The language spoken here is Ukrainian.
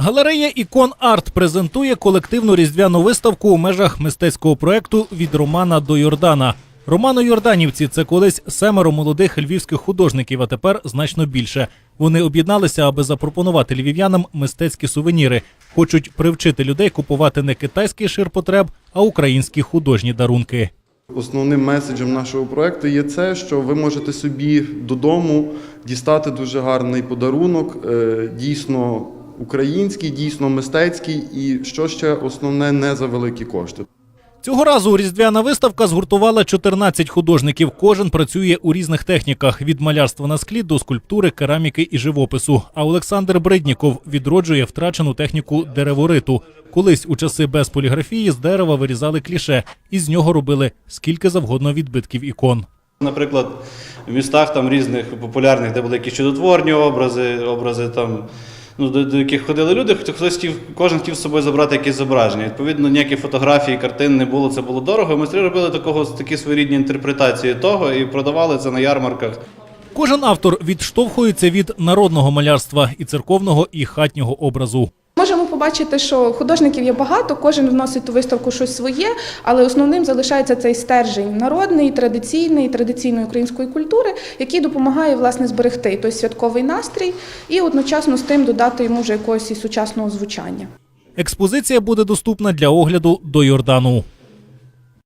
Галерея Ікон Арт презентує колективну різдвяну виставку у межах мистецького проекту від Романа до Йордана. Романо-Йорданівці це колись семеро молодих львівських художників, а тепер значно більше. Вони об'єдналися, аби запропонувати львів'янам мистецькі сувеніри. Хочуть привчити людей купувати не китайський ширпотреб, а українські художні дарунки. Основним меседжем нашого проекту є це, що ви можете собі додому дістати дуже гарний подарунок, е, дійсно український, дійсно мистецький, і що ще основне не за великі кошти. Цього разу різдвяна виставка згуртувала 14 художників. Кожен працює у різних техніках від малярства на склі до скульптури, кераміки і живопису. А Олександр Бридніков відроджує втрачену техніку деревориту. Колись у часи без поліграфії з дерева вирізали кліше, і з нього робили скільки завгодно відбитків ікон. Наприклад, в містах там різних популярних, де були якісь чудотворні образи, образи там, ну, до, до яких ходили люди, хто хтось хотів, кожен хотів з собою забрати якісь зображення. Відповідно, ніякі фотографії, картин не було, це було дорого. Майстри робили такого такі своєрідні інтерпретації того і продавали це на ярмарках. Кожен автор відштовхується від народного малярства і церковного, і хатнього образу. Побачити, що художників є багато, кожен вносить у виставку щось своє, але основним залишається цей стержень народний, традиційний, традиційної української культури, який допомагає власне зберегти той святковий настрій і одночасно з тим додати йому вже якогось і сучасного звучання. Експозиція буде доступна для огляду до Йордану.